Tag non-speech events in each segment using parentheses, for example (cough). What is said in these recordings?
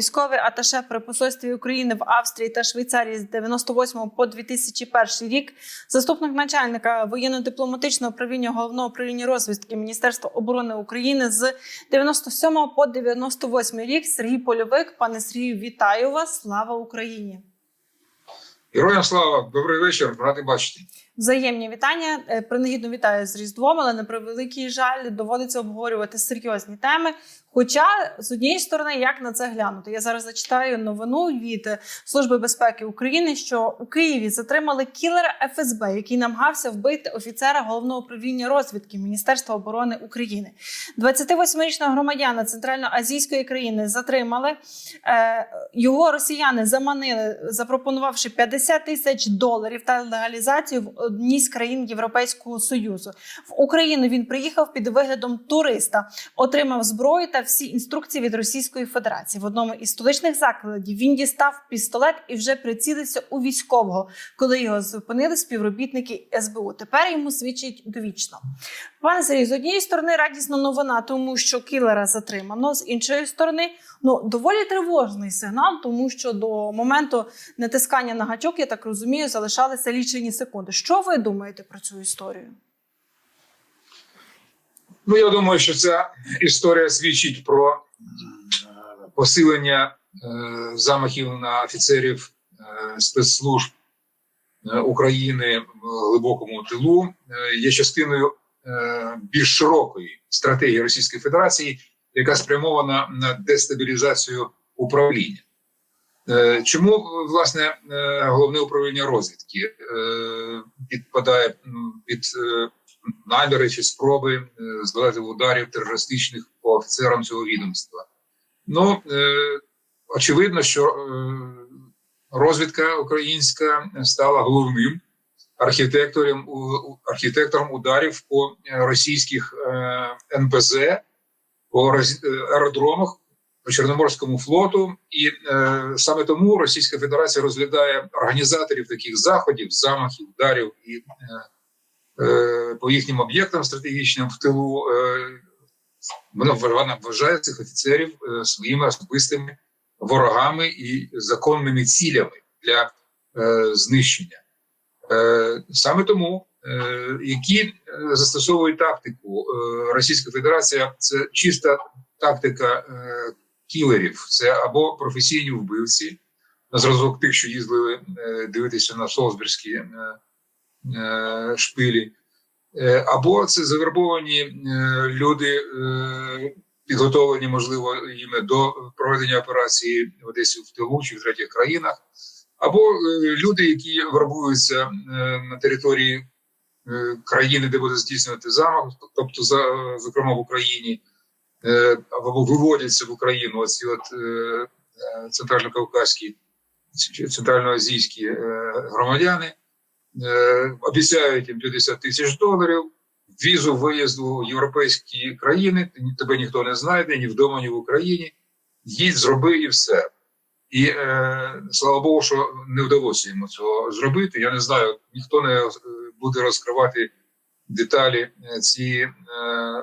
військовий аташе при посольстві України в Австрії та Швейцарії з 98 по 2001 рік, заступник начальника воєнно-дипломатичного управління головного управління розвідки Міністерства оборони України з 97 по 98 рік. Сергій Польовик. Пане Сергію, вітаю вас! Слава Україні! Героям слава, добрий вечір, радий бачити. Взаємні вітання. Е, Принагідно вітаю з Різдвом, але на превеликий жаль доводиться обговорювати серйозні теми. Хоча з однієї сторони, як на це глянути, я зараз зачитаю новину від е, Служби безпеки України, що у Києві затримали кілера ФСБ, який намагався вбити офіцера головного управління розвідки Міністерства оборони України. 28-річного громадяна центральноазійської країни затримали. Е, Його росіяни заманили, запропонувавши 50 тисяч доларів та легалізацію в одній з країн Європейського союзу. В Україну він приїхав під виглядом туриста, отримав зброю та всі інструкції від Російської Федерації. В одному із столичних закладів він дістав пістолет і вже прицілився у військового, коли його зупинили співробітники СБУ. Тепер йому свідчить довічно. Пане Сергій, з однієї сторони радісна новина, тому що кілера затримано. З іншої сторони, ну доволі тривожний сигнал, тому що до моменту натискання на гачок, я так розумію, залишалися лічені секунди. Що ви думаєте про цю історію? Ну, я думаю, що ця історія свідчить про е, посилення е, замахів на офіцерів е, спецслужб України в глибокому тилу. Є частиною більш широкої стратегії Російської Федерації, яка спрямована на дестабілізацію управління. Чому власне головне управління розвідки підпадає під наміри чи спроби е, здолати ударів терористичних по офіцерам цього відомства? Ну е, очевидно, що е, розвідка українська стала головним архітектором у- архітектором ударів по е, російських е, НПЗ, по роз- е, аеродромах по Чорноморському флоту, і е, саме тому Російська Федерація розглядає організаторів таких заходів, замахів, ударів і е, по їхнім об'єктам стратегічним в тилу. Е, вона, вважає цих офіцерів е, своїми особистими ворогами і законними цілями для е, знищення. Е, саме тому, е, які е, застосовують тактику е, Російська Федерація, це чиста тактика е, кілерів, це або професійні вбивці, на зразок тих, що їздили е, дивитися на Солсберські е, е, шпилі, е, або це завербовані е, люди, е, підготовлені, можливо, їми до проведення операції в Одесі в тилу чи в третіх країнах, або е, люди, які вербуються е, на території е, країни, де буде здійснювати замах, тобто, зокрема в Україні е, або виводяться в Україну оці от е, е, центрально-кавказькі, центральноазійські е, громадяни, е, обіцяють їм 50 тисяч доларів, візу виїзду в європейські країни, тебе ніхто не знайде, ні вдома, ні в Україні. Їдь, зроби і все. І е, слава Богу, що не вдалося йому цього зробити. Я не знаю, ніхто не е, буде розкривати деталі е, цієї е,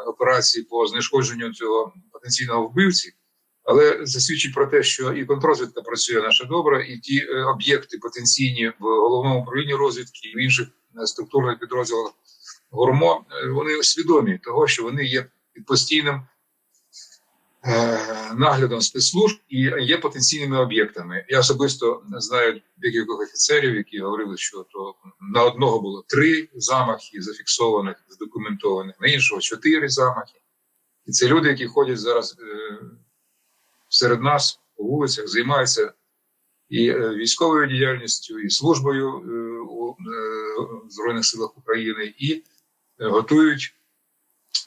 операції по знешкодженню цього потенційного вбивці, але це свідчить про те, що і контррозвідка працює наша добре, і ті е, об'єкти потенційні в головному управлінні розвідки і в інших е, структурних підрозділах ГУРМО, е, вони свідомі того, що вони є під постійним наглядом спецслужб і є потенційними об'єктами. Я особисто знаю декількох офіцерів, які говорили, що то на одного було три замахи зафіксованих, задокументованих, на іншого чотири замахи. І це люди, які ходять зараз серед нас по вулицях, займаються і е, військовою діяльністю, і службою е, у е, Збройних силах України, і готують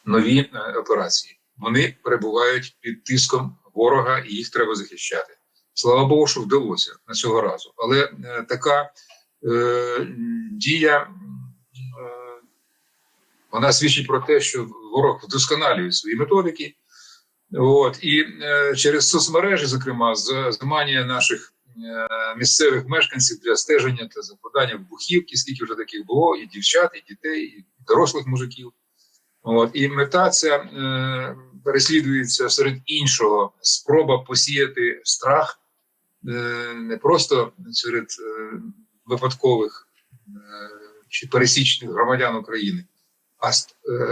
нові операції. Вони перебувають під тиском ворога, і їх треба захищати. Слава Богу, що вдалося на цього разу. Але така е, дія вона свідчить про те, що ворог вдосконалює свої методики. От і е, через соцмережі, зокрема, з- заманює наших е, місцевих мешканців для стеження та закладання вибухівки, скільки вже таких було, і дівчат, і дітей, і дорослих мужиків. От і мета ця е, переслідується серед іншого спроба посіяти страх е, не просто серед е, випадкових е, чи пересічних громадян України, а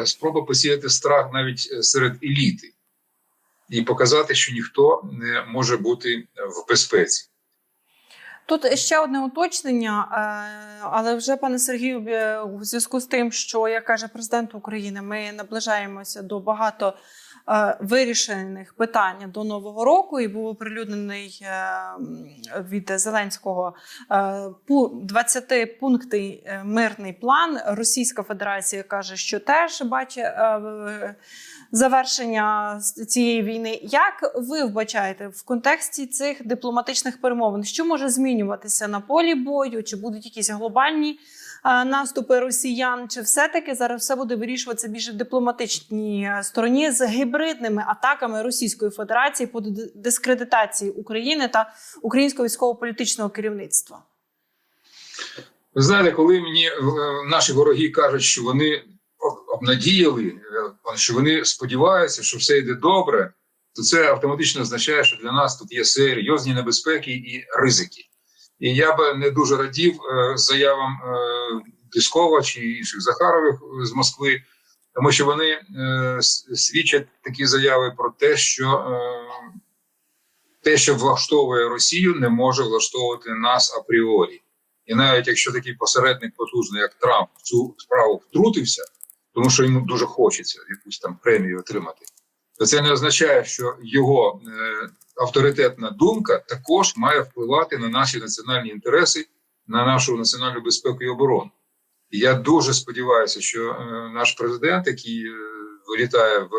е, спроба посіяти страх навіть е, серед еліти і показати, що ніхто не може бути в безпеці. Тут ще одне уточнення, е, але вже пане Сергію, е, у зв'язку з тим, що як каже президент України, ми наближаємося до багато е, вирішених питань до нового року, і був оприлюднений е, від Зеленського е, пу- 20 пунктний е, мирний план. Російська Федерація каже, що теж бачить е, завершення цієї війни. Як ви вбачаєте в контексті цих дипломатичних перемовин, що може змінюватися на полі бою? Чи будуть якісь глобальні е, наступи росіян? Чи все-таки зараз все буде вирішуватися більше в дипломатичній е, стороні з гібридними атаками Російської Федерації по дискредитації України та українського військово-політичного керівництва? Ви знаєте, коли мені е, наші вороги кажуть, що вони обнадіяли, е, що вони сподіваються, що все йде добре, то це автоматично означає, що для нас тут є серйозні небезпеки і ризики. І я би не дуже радів е, заявам е, Піскова чи інших Захарових з Москви, тому що вони свідчать такі заяви про те, що те, що влаштовує Росію, не може влаштовувати нас апріорі. І навіть якщо такий посередник потужний, як Трамп, в цю справу втрутився, тому що йому дуже хочеться якусь там премію отримати, то це не означає, що його е, авторитетна думка також має впливати на наші національні інтереси, на нашу національну безпеку і оборону. І я дуже сподіваюся, що е, наш президент, який е, вилітає в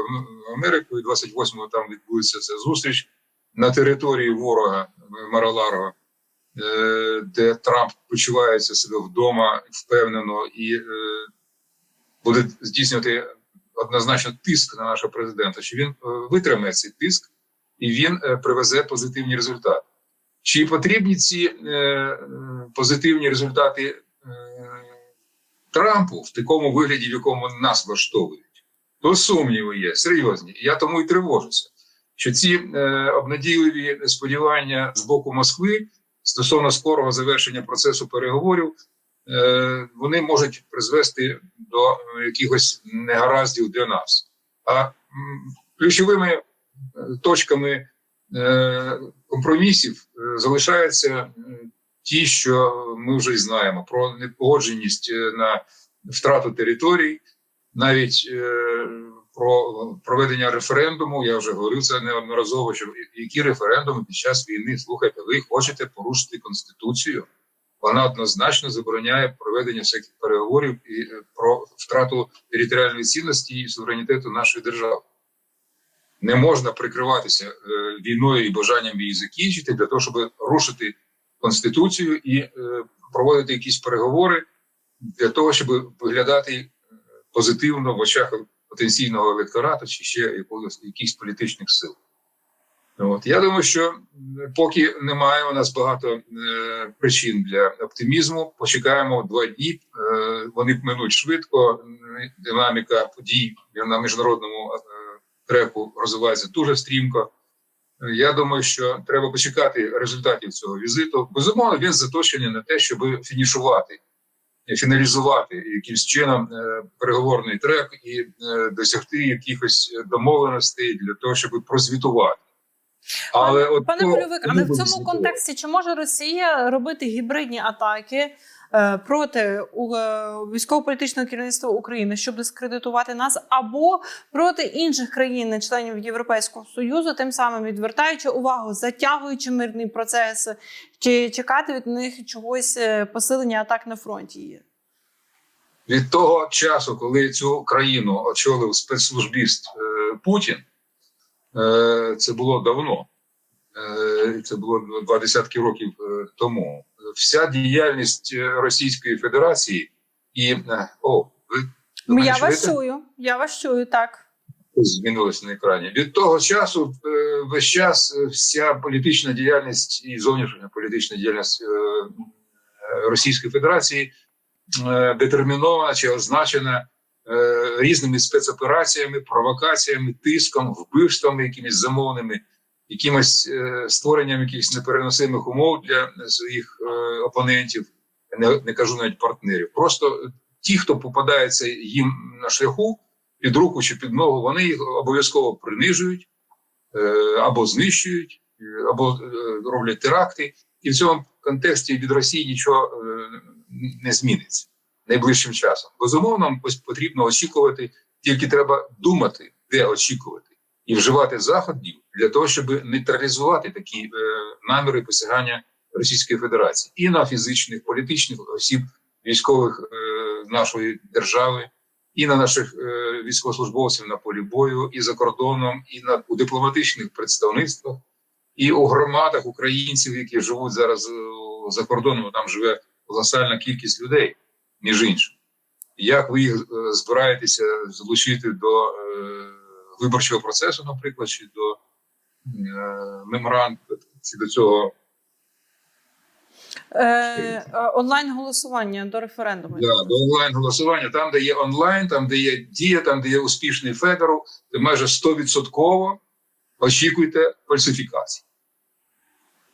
Америку, і 28-го там відбудеться ця зустріч на території ворога е, Мараларова, е, де Трамп почувається себе вдома впевнено і е, буде здійснювати однозначно тиск на нашого президента, що він е, витримає цей тиск і він е, привезе позитивні результати. Чи потрібні ці е, позитивні результати Трампу в такому вигляді, в якому нас влаштовують? То сумніви є, серйозні. Я тому і тривожуся, що ці е, обнадійливі сподівання з боку Москви стосовно скорого завершення процесу переговорів, вони можуть призвести до е, якихось негараздів для нас. А ключовими е, точками е, компромісів е, залишаються е, ті, що ми вже знаємо про непогодженість е, на втрату територій, навіть е, про проведення референдуму. Я вже говорив це неодноразово. Що які референдуми під час війни слухайте, ви хочете порушити конституцію? Вона однозначно забороняє проведення всяких переговорів і е, про втрату територіальної цінності і суверенітету нашої держави. Не можна прикриватися е, війною і бажанням її закінчити для того, щоб рушити конституцію і е, проводити якісь переговори для того, щоб виглядати позитивно в очах потенційного електорату чи ще якихось політичних сил. От я думаю, що поки немає у нас багато е, причин для оптимізму, почекаємо два дні. Е, вони минуть швидко. Динаміка подій на міжнародному е, треку розвивається дуже стрімко. Я думаю, що треба почекати результатів цього візиту. Безумовно, він заточений на те, щоб фінішувати, фіналізувати якимсь чином е, переговорний трек і е, досягти якихось домовленостей для того, щоб прозвітувати. Але от Пане Польовик, але в цьому контексті чи може Росія робити гібридні атаки е, проти у- е, військово-політичного керівництва України, щоб дискредитувати нас, або проти інших країн, членів Європейського союзу, тим самим відвертаючи увагу, затягуючи мирний процес, чи чекати від них чогось е, посилення атак на фронті? від того часу, коли цю країну очолив спецслужбіст Путін, це було давно. Е, це було два десятки років е, тому. Вся діяльність е, Російської Федерації і е, о, ви Я вас чую, я вас чую так. змінилося на екрані. Від того часу е, весь час е, вся політична діяльність і зовнішня політична діяльність е, е, Російської Федерації е, детермінована чи означена е, різними спецопераціями, провокаціями, тиском, вбивствами, якимись замовними, якимось е, створенням якихось непереносимих умов для своїх е, опонентів, не, не кажу навіть партнерів. Просто ті, хто попадається їм на шляху під руку чи під ногу, вони їх обов'язково принижують е, або знищують, е, або е, роблять теракти. І в цьому контексті від Росії нічого е, не зміниться найближчим часом. Безумовно, потрібно очікувати, тільки треба думати, де очікувати, і вживати заходів для того, щоб нейтралізувати такі е, наміри посягання Російської Федерації і на фізичних, політичних осіб військових е, нашої держави, і на наших е, військовослужбовців на полі бою, і за кордоном, і на у дипломатичних представництвах, і у громадах українців, які живуть зараз е, за кордоном. Там живе колосальна кількість людей, між іншим. Як ви їх е, збираєтеся залучити до е, виборчого процесу, наприклад, чи до е, меморанд, чи до цього Е, е, онлайн голосування до референдуму. Да, до онлайн голосування, там, де є онлайн, там, де є дія, там, де є успішний федерал, то майже 100% очікуйте фальсифікацій.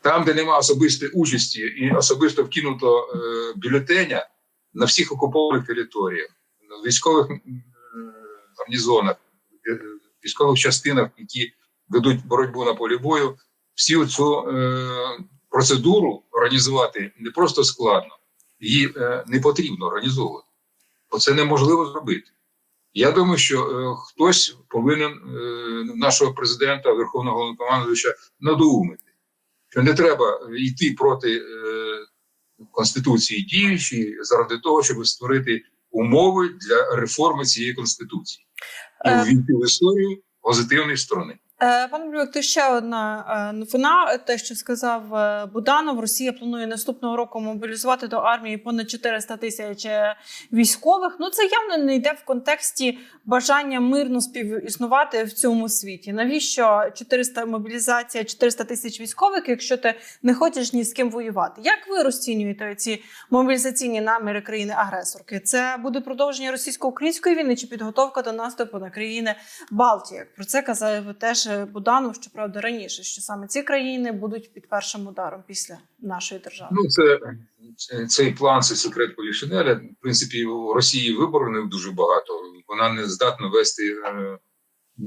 Там, де нема особистої участі і особисто вкинуто е, бюлетеня на всіх окупованих територіях, на військових гарнізонах, е, військових частинах, які ведуть боротьбу на полі бою, всю цю е, процедуру організувати не просто складно, її е, не потрібно організовувати. Бо це неможливо зробити. Я думаю, що е, хтось повинен е, нашого президента, Верховного Головнокомандуюча, надоумити, що не треба йти проти е, Конституції діючої заради того, щоб створити умови для реформи цієї Конституції і Е. ввійти в історію позитивної сторони. Е, Пане Блюк, то ще одна е, новина. Те, що сказав е, Буданов, Росія планує наступного року мобілізувати до армії понад 400 тисяч е, військових. Ну це явно не йде в контексті бажання мирно співіснувати в цьому світі. Навіщо 400 мобілізація, 400 тисяч військових, якщо ти не хочеш ні з ким воювати? Як ви розцінюєте ці мобілізаційні наміри країни-агресорки? Це буде продовження російсько-української війни чи підготовка до наступу на країни Балтії? Про це казав теж Буданов, щоправда, раніше, що саме ці країни будуть під першим ударом після нашої держави. Ну, це, це цей план, це секрет Полішинеля. В принципі, у Росії виборів дуже багато. Вона не здатна вести е,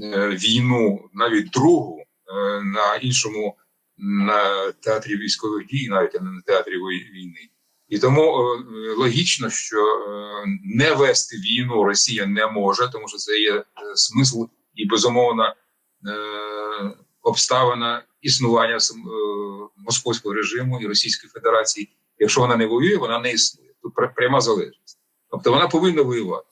е, війну, навіть другу, е, на іншому на театрі військових дій, навіть а не на театрі війни. І тому е, логічно, що е, не вести війну Росія не може, тому що це є е, смисл і безумовно обставина існування е, московського режиму і Російської Федерації. Якщо вона не воює, вона не існує. Тут пряма залежність. Тобто вона повинна воювати.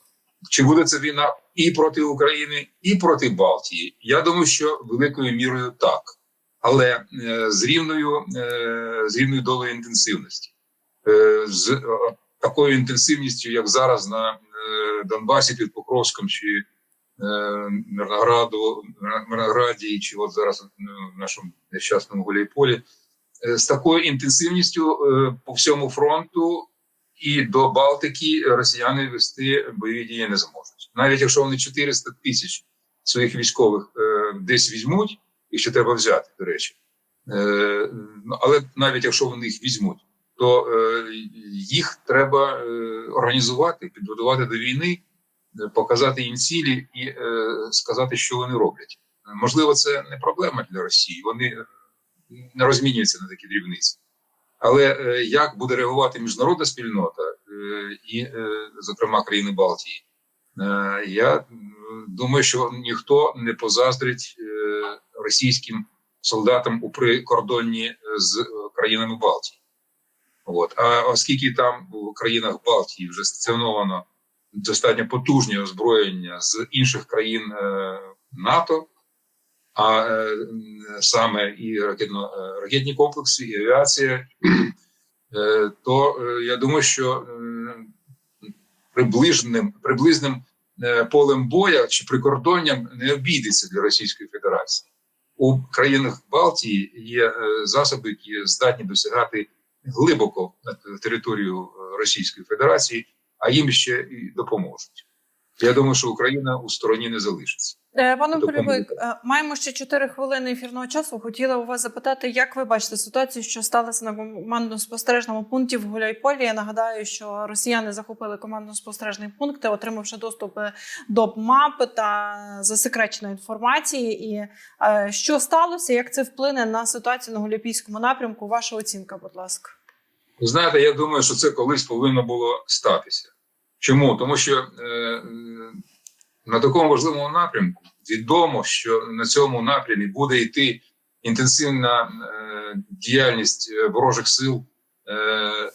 Чи буде це війна і проти України, і проти Балтії? Я думаю, що великою мірою так, але е, з рівною е, з рівною долею інтенсивності, е, з е, такою інтенсивністю, як зараз на е, Донбасі під Покровськом чи е, Мирнограду, Мирнограді, чи от зараз е, в нашому нещасному Гуляйполі, е, з такою інтенсивністю е, по всьому фронту і до Балтики росіяни вести бойові дії не зможуть. Навіть якщо вони 400 тисяч своїх військових е, десь візьмуть, їх ще треба взяти, до речі. Е, ну, але навіть якщо вони їх візьмуть, то е, їх треба е, організувати, підготувати до війни, е, показати їм цілі і е, сказати, що вони роблять. Можливо, це не проблема для Росії. Вони не розмінюються на такі дрібниці. Але е, як буде реагувати міжнародна спільнота е, і, зокрема, країни Балтії, я думаю, що ніхто не позаздрить російським солдатам у прикордонні з країнами Балтії. От. А оскільки там в країнах Балтії вже стаціоновано достатньо потужні озброєння з інших країн е, НАТО, а е, саме і ракетно, е, ракетні комплекси, і авіація, (clears throat) то я думаю, що приближним, приблизним полем боя чи прикордонням не обійдеться для Російської Федерації. У країнах Балтії є засоби, які здатні досягати глибоко територію Російської Федерації, а їм ще і допоможуть. Я думаю, що Україна у стороні не залишиться. Е, Пане. Польовик, е, маємо ще 4 хвилини ефірного часу. Хотіла у вас запитати, як ви бачите ситуацію, що сталося на командно-спостережному пункті в Гуляйполі. Я нагадаю, що росіяни захопили командно-спостережний пункт, отримавши доступ е, до мапи та засекреченої інформації. І що сталося, як це вплине на ситуацію на Гуляйпільському напрямку? Ваша оцінка, будь ласка. Знаєте, я думаю, що це колись повинно було статися. Чому? Тому що е, на такому важливому напрямку відомо, що на цьому напрямі буде йти інтенсивна е, діяльність е, ворожих сил, е,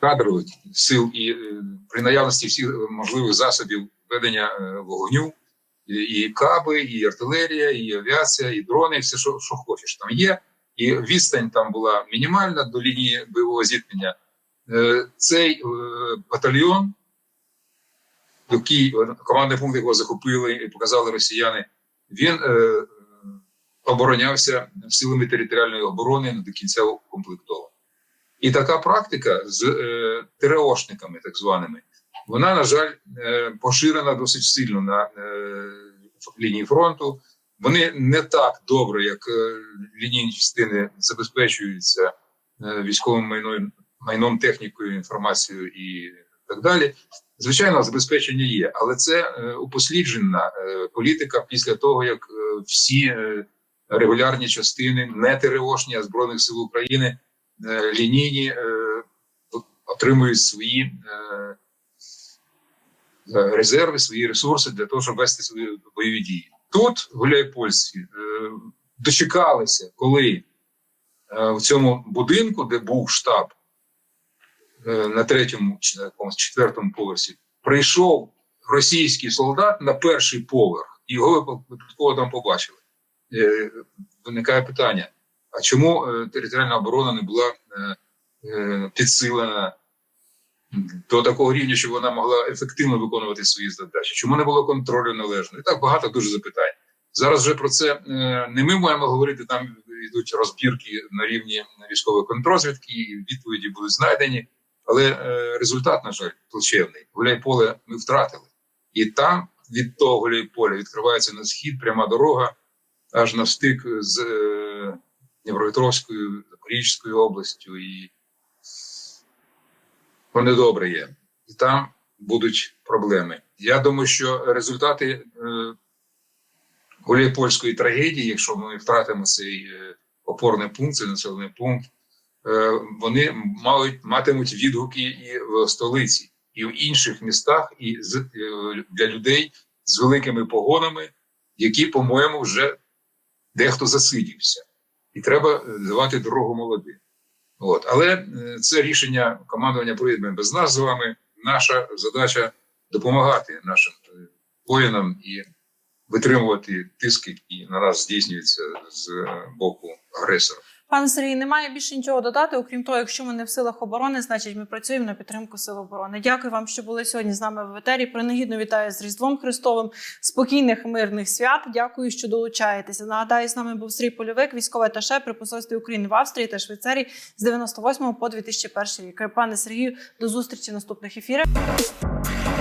кадрових сил і е, при наявності всіх можливих засобів ведення е, вогню. І каби, і артилерія, і авіація, і дрони, і все, що, що хочеш, там є. І відстань там була мінімальна до лінії бойового зіткнення. Е, Цей е, батальйон, який командний пункт якого захопили і показали росіяни, він е, оборонявся силами територіальної оборони до кінця укомплектований. І така практика з е, ТРОшниками, так званими, вона, на жаль, е, поширена досить сильно на е, лінії фронту. Вони не так добре, як е, лінійні частини забезпечуються е, військовим майном, майном, технікою, інформацією і так далі. Звичайно, забезпечення є, але це е, упосліджена політика після того, як всі регулярні частини, не ТРОшні, а Збройних сил України, лінійні отримують свої резерви, свої ресурси для того, щоб вести свої бойові дії. Тут гуляйпольські е, дочекалися, коли е, в цьому будинку, де був штаб е, на третьому чи на якомусь четвертому поверсі, прийшов російський солдат на перший поверх, і його випадково там побачили. Виникає питання: а чому територіальна оборона не була підсилена до такого рівня, щоб вона могла ефективно виконувати свої задачі? Чому не було контролю належно? І так багато дуже запитань. Зараз вже про це е, не ми маємо говорити. Там йдуть розбірки на рівні військової контрозвідки, і відповіді будуть знайдені. Але е, результат, на жаль, плачевний. Гуляйполе ми втратили. І там від того Гуляйполя відкривається на схід пряма дорога аж на стик з е, Дніпропетровською, Запорізькою областю. І вони добре є. І там будуть проблеми. Я думаю, що результати е, Гуляйпольської трагедії, якщо ми втратимо цей е, опорний пункт, цей населений пункт, е, вони мають матимуть відгуки і в столиці, і в інших містах, і з, е, для людей з великими погонами, які, по-моєму, вже дехто засидівся, і треба давати дорогу молодим. От. Але е, це рішення командування прийме без нас з вами. Наша задача допомагати нашим е, воїнам і витримувати тиски, які на нас здійснюються з е, боку агресора. Пане Сергій, немає більше нічого додати. Окрім того, якщо ми не в силах оборони, значить ми працюємо на підтримку сил оборони. Дякую вам, що були сьогодні з нами в етері. Принагідно вітаю з Різдвом Христовим, спокійних мирних свят. Дякую, що долучаєтеся. Нагадаю, з нами був Сергій Польовик, військовий аташе при посольстві України в Австрії та Швейцарії з 98 по 2001 рік. Пане Сергію, до зустрічі в наступних ефірах.